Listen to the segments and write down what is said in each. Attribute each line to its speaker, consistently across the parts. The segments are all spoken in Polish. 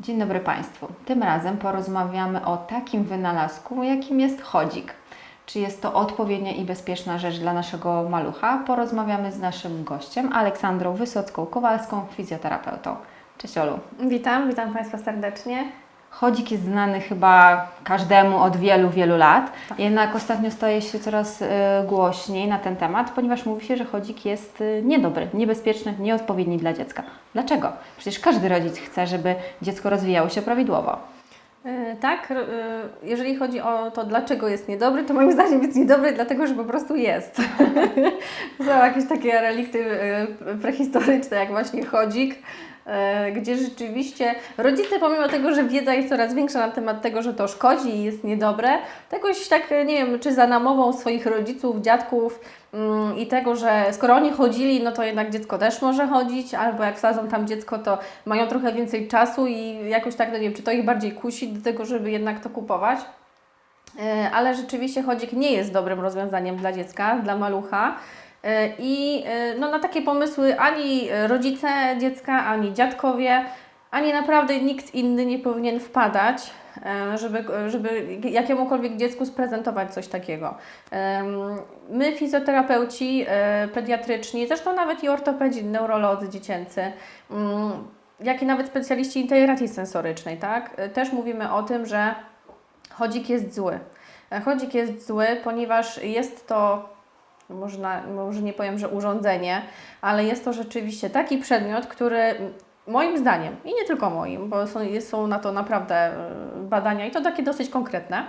Speaker 1: Dzień dobry Państwu. Tym razem porozmawiamy o takim wynalazku, jakim jest chodzik. Czy jest to odpowiednia i bezpieczna rzecz dla naszego malucha? Porozmawiamy z naszym gościem, Aleksandrą Wysocką-Kowalską, fizjoterapeutą. Cześć Olu.
Speaker 2: Witam, witam Państwa serdecznie.
Speaker 1: Chodzik jest znany chyba każdemu od wielu, wielu lat, jednak ostatnio staje się coraz y, głośniej na ten temat, ponieważ mówi się, że chodzik jest y, niedobry, niebezpieczny, nieodpowiedni dla dziecka. Dlaczego? Przecież każdy rodzic chce, żeby dziecko rozwijało się prawidłowo.
Speaker 2: Yy, tak, yy, jeżeli chodzi o to, dlaczego jest niedobry, to moim zdaniem jest niedobry, dlatego że po prostu jest. Są jakieś takie relikty yy, prehistoryczne, jak właśnie chodzik, gdzie rzeczywiście rodzice, pomimo tego, że wiedza jest coraz większa na temat tego, że to szkodzi i jest niedobre, tegoś tak, nie wiem, czy za namową swoich rodziców, dziadków, Mm, i tego, że skoro oni chodzili, no to jednak dziecko też może chodzić, albo jak wsadzą tam dziecko, to mają trochę więcej czasu i jakoś tak, no nie wiem, czy to ich bardziej kusi do tego, żeby jednak to kupować. E, Ale rzeczywiście chodzik nie jest dobrym rozwiązaniem dla dziecka, dla malucha. E, I e, no, na takie pomysły ani rodzice dziecka, ani dziadkowie, ani naprawdę nikt inny nie powinien wpadać, e, żeby, żeby jakiemukolwiek dziecku sprezentować coś takiego. My, fizjoterapeuci e, pediatryczni, zresztą nawet i ortopedzi, neurolodzy dziecięcy, mm, jak i nawet specjaliści integracji sensorycznej, tak, e, też mówimy o tym, że chodzik jest zły. E, Chodzik jest zły, ponieważ jest to, można, może nie powiem, że urządzenie, ale jest to rzeczywiście taki przedmiot, który moim zdaniem, i nie tylko moim, bo są, są na to naprawdę e, badania i to takie dosyć konkretne,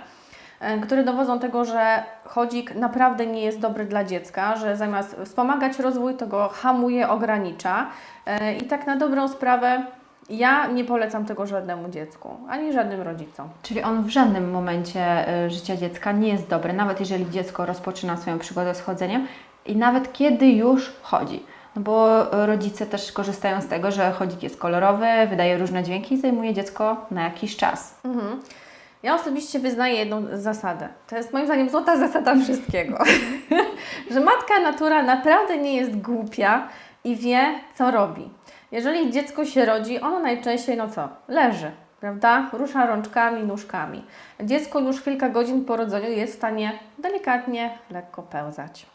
Speaker 2: e, które dowodzą tego, że chodzik naprawdę nie jest dobry dla dziecka, że zamiast wspomagać rozwój, to go hamuje, ogranicza. E, I tak na dobrą sprawę ja nie polecam tego żadnemu dziecku, ani żadnym rodzicom.
Speaker 1: Czyli on w żadnym momencie y, życia dziecka nie jest dobry, nawet jeżeli dziecko rozpoczyna swoją przygodę z chodzeniem i nawet kiedy już chodzi. No bo rodzice też korzystają z tego, że chodzik jest kolorowy, wydaje różne dźwięki i zajmuje dziecko na jakiś czas.
Speaker 2: Mhm. Ja osobiście wyznaję jedną zasadę. To jest moim zdaniem złota zasada wszystkiego. że matka natura naprawdę nie jest głupia i wie, co robi. Jeżeli dziecko się rodzi, ono najczęściej, no co, leży, prawda? Rusza rączkami, nóżkami. Dziecko już kilka godzin po rodzeniu jest w stanie delikatnie, lekko pełzać.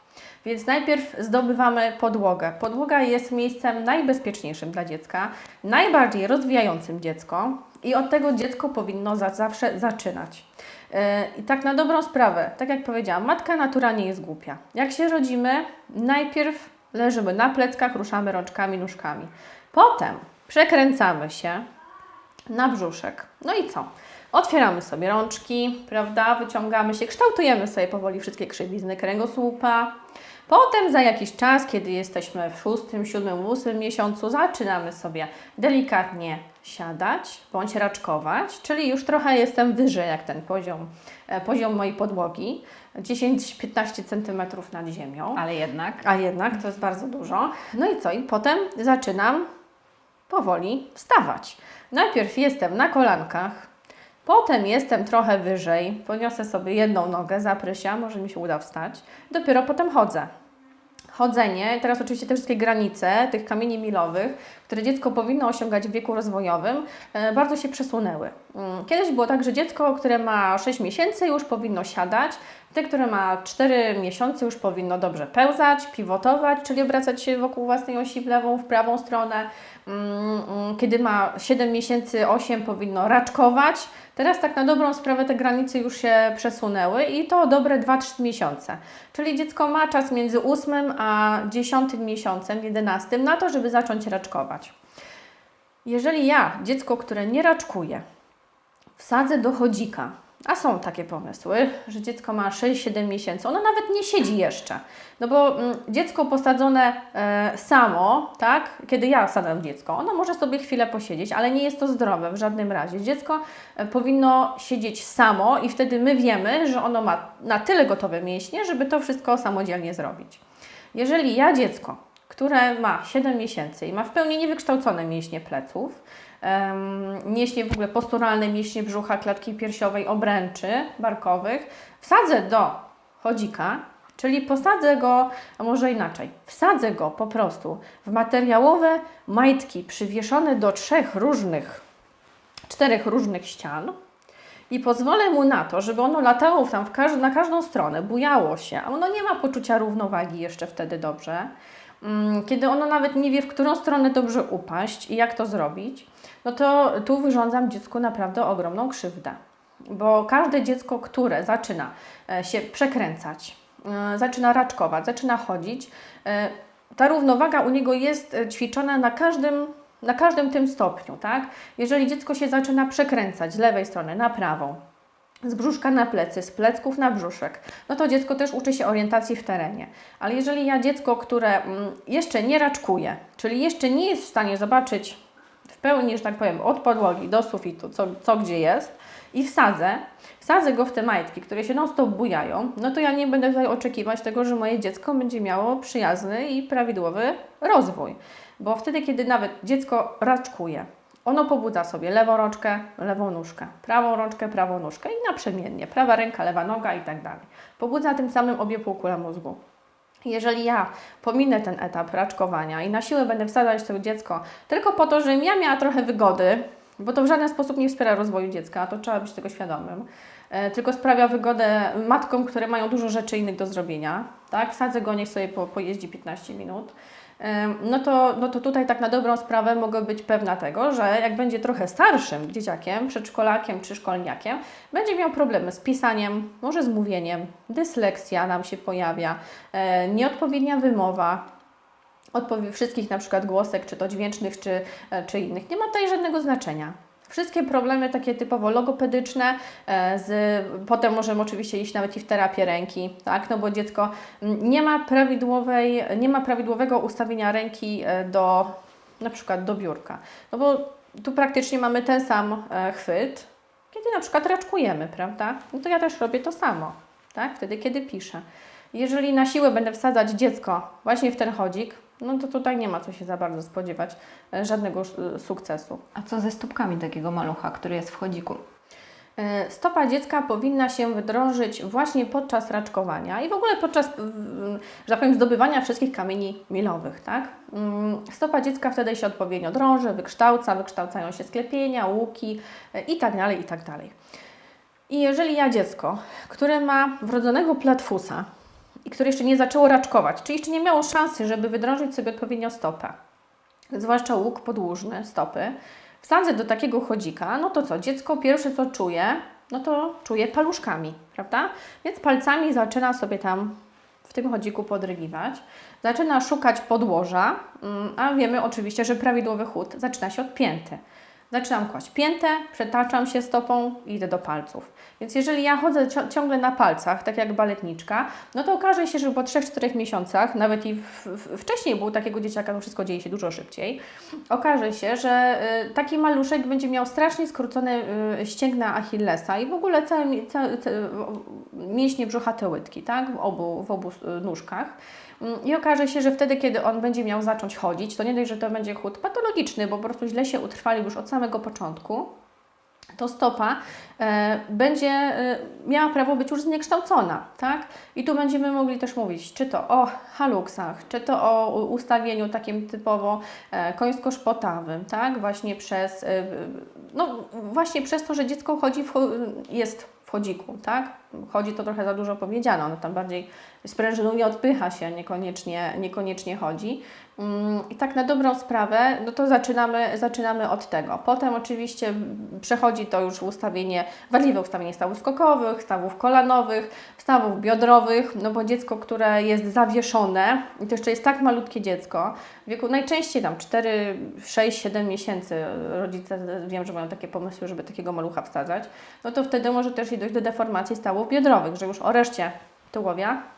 Speaker 2: Więc najpierw zdobywamy podłogę. Podłoga jest miejscem najbezpieczniejszym dla dziecka, najbardziej rozwijającym dziecko i od tego dziecko powinno za, zawsze zaczynać. Yy, I tak na dobrą sprawę, tak jak powiedziałam, matka natura nie jest głupia. Jak się rodzimy, najpierw leżymy na pleckach, ruszamy rączkami, nóżkami. Potem przekręcamy się na brzuszek. No i co? Otwieramy sobie rączki, prawda? Wyciągamy się, kształtujemy sobie powoli wszystkie krzywizny kręgosłupa. Potem za jakiś czas, kiedy jesteśmy w szóstym, siódmym, ósmym miesiącu, zaczynamy sobie delikatnie siadać bądź raczkować, czyli już trochę jestem wyżej jak ten poziom, e, poziom mojej podłogi, 10-15 cm nad ziemią.
Speaker 1: Ale jednak
Speaker 2: A jednak to jest bardzo dużo. No i co? I potem zaczynam powoli wstawać. Najpierw jestem na kolankach, potem jestem trochę wyżej, podniosę sobie jedną nogę, zaprysia, może mi się uda wstać. Dopiero potem chodzę. Chodzenie, teraz oczywiście te wszystkie granice tych kamieni milowych, które dziecko powinno osiągać w wieku rozwojowym, e, bardzo się przesunęły. Mm, Kiedyś było tak, że dziecko, które ma 6 miesięcy już powinno siadać, te, które ma 4 miesiące już powinno dobrze pełzać, pivotować, czyli obracać się wokół własnej osi w lewą, w prawą stronę. Mm, mm, Kiedy ma 7 miesięcy, 8 powinno raczkować. Teraz tak na dobrą sprawę te granice już się przesunęły i to dobre 2-3 miesiące. Czyli dziecko ma czas między 8 a 10 miesiącem, 11 na to, żeby zacząć raczkować. Jeżeli ja, dziecko, które nie raczkuje, wsadzę do chodzika, a są takie pomysły, że dziecko ma 6-7 miesięcy, ono nawet nie siedzi jeszcze. No bo mm, dziecko posadzone e, samo, tak, kiedy ja wsadzam dziecko, ono może sobie chwilę posiedzieć, ale nie jest to zdrowe w żadnym razie. Dziecko e, powinno siedzieć samo i wtedy my wiemy, że ono ma na tyle gotowe mięśnie, żeby to wszystko samodzielnie zrobić. Jeżeli ja dziecko, które ma 7 miesięcy i ma w pełni niewykształcone mięśnie pleców, mięśnie w ogóle posturalne, mięśnie brzucha, klatki piersiowej, obręczy barkowych, wsadzę do chodzika, czyli posadzę go, a może inaczej, wsadzę go po prostu w materiałowe majtki przywieszone do trzech różnych czterech różnych ścian i pozwolę mu na to, żeby ono latało tam na każdą stronę, bujało się, a ono nie ma poczucia równowagi jeszcze wtedy dobrze, mm, kiedy ono nawet nie wie, w którą stronę dobrze upaść i jak to zrobić, no to tu wyrządzam dziecku naprawdę ogromną krzywdę. Bo każde dziecko, które zaczyna e, się przekręcać, e, zaczyna raczkować, zaczyna chodzić, e, ta równowaga u niego jest ćwiczona na każdym, na każdym tym stopniu, tak? Jeżeli dziecko się zaczyna przekręcać z lewej strony na prawą, z brzuszka na plecy, z plecków na brzuszek, no to dziecko też uczy się orientacji w terenie. Ale jeżeli ja dziecko, które mm, jeszcze nie raczkuje, czyli jeszcze nie jest w stanie zobaczyć w pełni, że tak powiem, od podłogi do sufitu, co, co gdzie jest, i wsadzę, wsadzę go w te majtki, które się non-stop bujają, no to ja nie będę tutaj oczekiwać tego, że moje dziecko będzie miało przyjazny i prawidłowy rozwój. Bo wtedy, kiedy nawet dziecko raczkuje, ono pobudza sobie lewą rączkę, lewą nóżkę, prawą rączkę, prawą nóżkę i naprzemiennie, prawa ręka, lewa noga i tak dalej. Pobudza tym samym obie półkule mózgu. Jeżeli ja pominę ten etap raczkowania i na siłę będę wsadzać to dziecko tylko po to, żebym ja miała trochę wygody, bo to w żaden sposób nie wspiera rozwoju dziecka, to trzeba być tego świadomym, tylko sprawia wygodę matkom, które mają dużo rzeczy innych do zrobienia, tak? Wsadzę go, niech sobie po, pojeździ 15 minut. No to, no to tutaj tak na dobrą sprawę mogę być pewna tego, że jak będzie trochę starszym dzieciakiem, przedszkolakiem czy szkolniakiem, będzie miał problemy z pisaniem, może z mówieniem, dysleksja nam się pojawia, e, nieodpowiednia wymowa, odpowie wszystkich na przykład głosek, czy to dźwięcznych, czy, e, czy innych. Nie ma tutaj żadnego znaczenia. Wszystkie problemy takie typowo logopedyczne, e, z, potem możemy oczywiście iść nawet i w terapię ręki, tak? no bo dziecko nie ma, prawidłowej, nie ma prawidłowego ustawienia ręki e, do na przykład do biurka. No bo tu praktycznie mamy ten sam e, chwyt, kiedy na przykład raczkujemy, prawda? No to ja też robię to samo, tak? Wtedy, kiedy piszę. Jeżeli na siłę będę wsadzać dziecko właśnie w ten chodzik, no to tutaj nie ma co się za bardzo spodziewać e, żadnego e, sukcesu.
Speaker 1: A co ze stópkami takiego malucha, który jest w chodziku?
Speaker 2: E, Stopa dziecka powinna się wydrążyć właśnie podczas raczkowania i w ogóle podczas, że tak powiem, zdobywania wszystkich kamieni milowych, tak? Mm, Stopa dziecka wtedy się odpowiednio drąży, wykształca, wykształcają się sklepienia, łuki i tak dalej, i tak dalej. I jeżeli ja dziecko, które ma wrodzonego platfusa i które jeszcze nie zaczęło raczkować, czyli jeszcze nie miało szansy, żeby wydrążyć sobie odpowiednio stopę, zwłaszcza łuk podłużny stopy, wsadzę do takiego chodzika, no to co, dziecko pierwsze co czuje, no to czuje paluszkami, prawda? Więc palcami zaczyna sobie tam w tym chodziku podrygiwać, zaczyna szukać podłoża, mm, a wiemy oczywiście, że prawidłowy chód zaczyna się od pięty. Zaczynam kłaść piętę, przetaczam się stopą i idę do palców. Więc jeżeli ja chodzę ciągle na palcach, tak jak baletniczka, no to okaże się, że po 3-4 miesiącach, nawet i wcześniej było takiego dzieciaka, to wszystko dzieje się dużo szybciej, okaże się, że y, taki maluszek będzie miał strasznie skrócone y, ścięgna Achillesa i w ogóle całe, całe, całe mięśnie brzuchate łydki, tak, w obu, w obu y, nóżkach. Mm, I okaże się, że wtedy, kiedy on będzie miał zacząć chodzić, to nie dość, że to będzie chód patologiczny, bo po prostu źle się utrwalił już od samego początku, to stopa e, będzie e, miała prawo być już zniekształcona, tak? I tu będziemy mogli też mówić, czy to o haluksach, czy to o ustawieniu takim typowo e, końsko-szpotawym, tak? Właśnie przez, e, no właśnie przez to, że dziecko chodzi w, jest w chodziku, tak? Chodzi to trochę za dużo powiedziano, ono tam bardziej sprężynuje, odpycha się, niekoniecznie, niekoniecznie chodzi. Mm, I tak na dobrą sprawę, no to zaczynamy, zaczynamy od tego. Potem oczywiście przechodzi to już ustawienie, wadliwe ustawienie stawów skokowych, stawów kolanowych, stawów biodrowych, no bo dziecko, które jest zawieszone i to jeszcze jest tak malutkie dziecko, w wieku najczęściej tam 4, 6, 7 miesięcy rodzice wiem, że mają takie pomysły, żeby takiego malucha wsadzać, no to wtedy może też i dojść do deformacji stawów biodrowych, że już o reszcie tułowia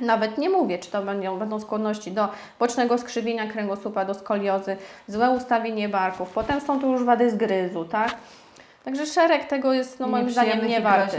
Speaker 2: nawet nie mówię, czy to będą, będą skłonności do bocznego skrzywienia kręgosłupa, do skoliozy, złe ustawienie barków, potem są tu już wady zgryzu, tak? Także szereg tego jest no, moim zdaniem nie warty.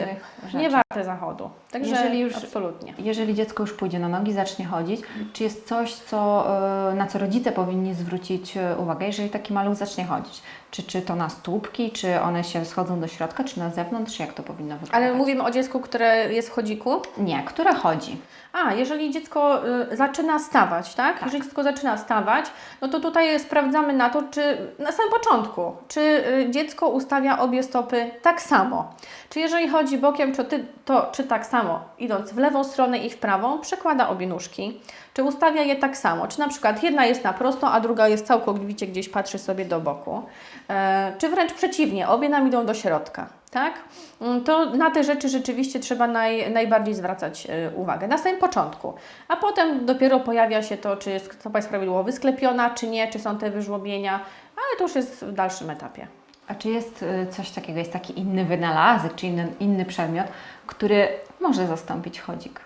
Speaker 2: Nie warte zachodu. Także
Speaker 1: Jeżeli już-
Speaker 2: absolutnie.
Speaker 1: Jeżeli dziecko już pójdzie na nogi, zacznie chodzić, czy jest coś, co, e, na co rodzice powinni zwrócić e, uwagę, jeżeli taki maluch zacznie chodzić? Czy, czy to na stópki, czy one się schodzą do środka, czy na zewnątrz? Jak to powinno wyglądać?
Speaker 2: Ale mówimy o dziecku, które jest w chodziku.
Speaker 1: Nie, które chodzi.
Speaker 2: A, jeżeli dziecko y, zaczyna stawać, tak? Jeżeli dziecko zaczyna stawać, no to tutaj sprawdzamy na to, czy na samym początku, czy y, dziecko ustawia obie stopy tak samo. Czy jeżeli chodzi bokiem, czy ty, to czy tak samo, idąc w lewą stronę i w prawą, przekłada obie nóżki, czy ustawia je tak samo, czy na przykład jedna jest na prosto, a druga jest całkowicie gdzieś patrzy sobie do boku, e, czy wręcz przeciwnie, obie nam idą do środka. Tak? Mm, To na te rzeczy rzeczywiście trzeba naj, najbardziej zwracać e, uwagę. Na samym początku. A potem dopiero pojawia się to, czy jest stopa jest prawidłowo wysklepiona, czy nie, czy są te wyżłobienia, ale to już jest w dalszym etapie.
Speaker 1: A czy jest e, coś takiego, jest taki inny wynalazek, czy inny, inny przedmiot, który może zastąpić chodzik?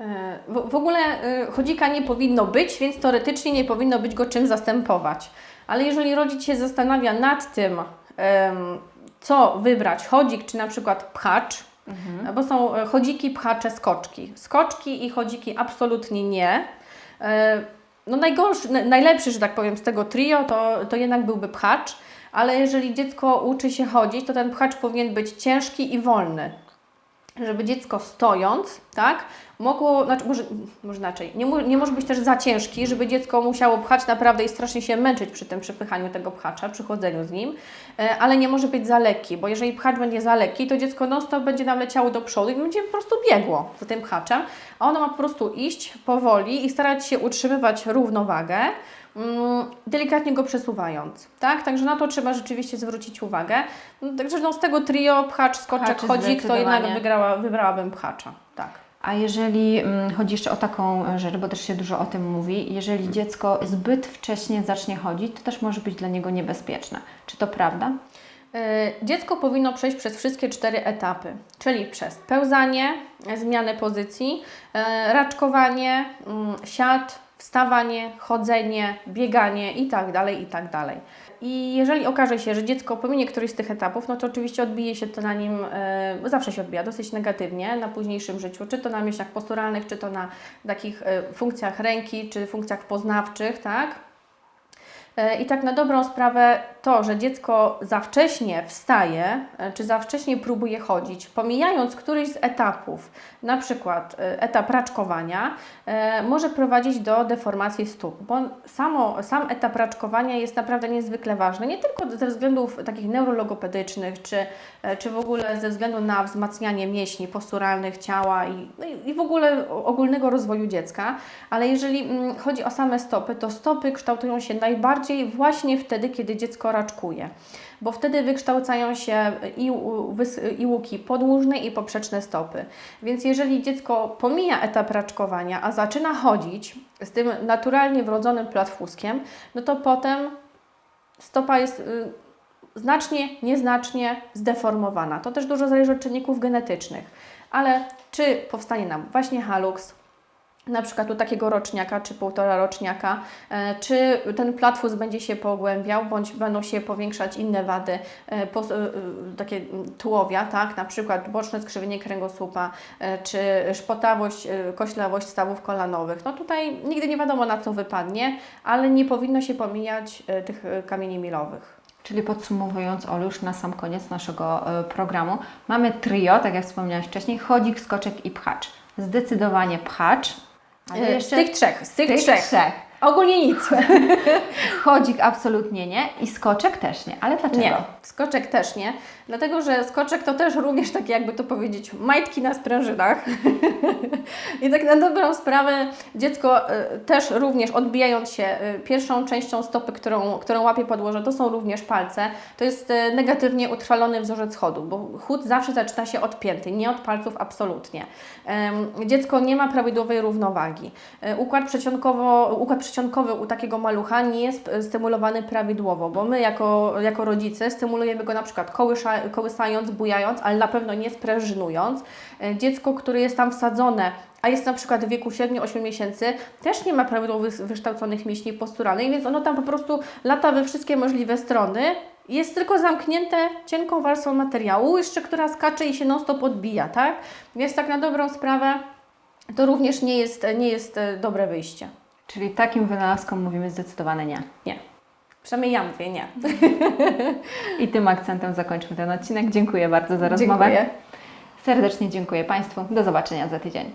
Speaker 2: E, W, w ogóle e, chodzika nie powinno być, więc teoretycznie nie powinno być go czym zastępować. Ale jeżeli rodzic się zastanawia nad tym, co wybrać, chodzik czy na przykład pchacz, bo są e, chodziki, pchacze, skoczki. Skoczki i chodziki absolutnie nie. E, No najgorszy, na- najlepszy, że tak powiem, z tego trio to, to jednak byłby pchacz, ale jeżeli dziecko uczy się chodzić, to ten pchacz powinien być ciężki i wolny. Żeby dziecko stojąc, tak, mogło, znaczy, może, może inaczej, nie, nie może być też za ciężki, żeby dziecko musiało pchać naprawdę i strasznie się męczyć przy tym przepychaniu tego pchacza, przy chodzeniu z nim, e, ale nie może być za lekki, bo jeżeli pchacz będzie za lekki, to dziecko non stop będzie nam leciało do przodu i będzie po prostu biegło za tym pchaczem, a ono ma po prostu iść powoli i starać się utrzymywać równowagę, delikatnie go przesuwając, tak? Także na to trzeba rzeczywiście zwrócić uwagę. No, Także no, z tego trio pchacz, skoczek,
Speaker 1: Pchacz
Speaker 2: chodzik, to jednak wygrała, wybrałabym pchacza, tak.
Speaker 1: A jeżeli mm, chodzi jeszcze o taką rzecz, bo też się dużo o tym mówi, jeżeli dziecko zbyt wcześnie zacznie chodzić, to też może być dla niego niebezpieczne. Czy to prawda?
Speaker 2: E, Dziecko powinno przejść przez wszystkie cztery etapy, czyli przez pełzanie, zmianę pozycji, e, raczkowanie, mm, siad, wstawanie, chodzenie, bieganie i tak dalej, i tak. I jeżeli okaże się, że dziecko pominie któryś z tych etapów, no to oczywiście odbije się to na nim, e, zawsze się odbija dosyć negatywnie na późniejszym życiu, czy to na mięśniach posturalnych, czy to na takich e, funkcjach ręki, czy funkcjach poznawczych, tak? E, I tak na dobrą sprawę to, że dziecko za wcześnie wstaje, e, czy za wcześnie próbuje chodzić, pomijając któryś z etapów, na przykład e, etap raczkowania, e, może prowadzić do deformacji stóp, bo samo, sam etap raczkowania jest naprawdę niezwykle ważny, nie tylko ze względów takich neurologopedycznych, czy, czy w ogóle ze względu na wzmacnianie mięśni posturalnych ciała i, no i w ogóle ogólnego rozwoju dziecka, ale jeżeli mm, chodzi o same stopy, to stopy kształtują się najbardziej właśnie wtedy, kiedy dziecko raczkuje, bo wtedy wykształcają się i, i łuki podłużne i poprzeczne stopy. Więc jeżeli dziecko pomija etap raczkowania, a zaczyna chodzić z tym naturalnie wrodzonym platfuskiem, no to potem stopa jest y, znacznie, nieznacznie zdeformowana. To też dużo zależy od czynników genetycznych. Ale czy powstanie nam właśnie haluks, na przykład u takiego roczniaka czy półtora roczniaka, e, czy ten platfus będzie się pogłębiał, bądź będą się powiększać inne wady, e, e, takie tułowia, tak, na przykład boczne skrzywienie kręgosłupa, czy szpotawość, koślawość stawów kolanowych. No tutaj nigdy nie wiadomo na co wypadnie, ale nie powinno się pomijać tych kamieni milowych.
Speaker 1: Czyli podsumowując, Olu, już na sam koniec naszego programu, mamy trio, tak jak wspomniałeś wcześniej, chodzik, skoczek i pchacz. Zdecydowanie pchacz, ale
Speaker 2: E,
Speaker 1: jeszcze
Speaker 2: z tych trzech, z tych,
Speaker 1: tych
Speaker 2: trzech.
Speaker 1: trzech.
Speaker 2: Ogólnie nic.
Speaker 1: Chodzik absolutnie nie i skoczek też nie. Ale dlaczego?
Speaker 2: Nie, skoczek też nie, dlatego że skoczek to też również takie, jakby to powiedzieć, majtki na sprężynach. I tak na dobrą sprawę dziecko y, też również odbijając się y, pierwszą częścią stopy, którą, którą łapie podłoże, to są również palce. To jest y, negatywnie utrwalony wzorzec chodu, bo chód zawsze zaczyna się od pięty, nie od palców absolutnie. Dziecko nie ma prawidłowej równowagi. Układ przedsionkowo, układ przedsionkowy u takiego malucha nie jest y, stymulowany prawidłowo, bo my jako, jako rodzice stymulujemy go na przykład kołysza, kołysając, bujając, ale na pewno nie sprężynując. Y, Dziecko, które jest tam wsadzone, a jest na przykład w wieku 7-8 miesięcy, też nie ma prawidłowo wykształconych mięśni posturalnych, więc ono tam po prostu lata we wszystkie możliwe strony jest tylko zamknięte cienką warstwą materiału, jeszcze która skacze i się non-stop odbija, tak? Więc tak na dobrą sprawę to również nie jest, nie jest e, dobre wyjście.
Speaker 1: Czyli takim wynalazkom mówimy zdecydowane nie.
Speaker 2: Nie. Przynajmniej ja mówię nie.
Speaker 1: I tym akcentem zakończmy ten odcinek. Dziękuję bardzo za rozmowę.
Speaker 2: Dziękuję.
Speaker 1: Serdecznie dziękuję Państwu. Do zobaczenia za tydzień.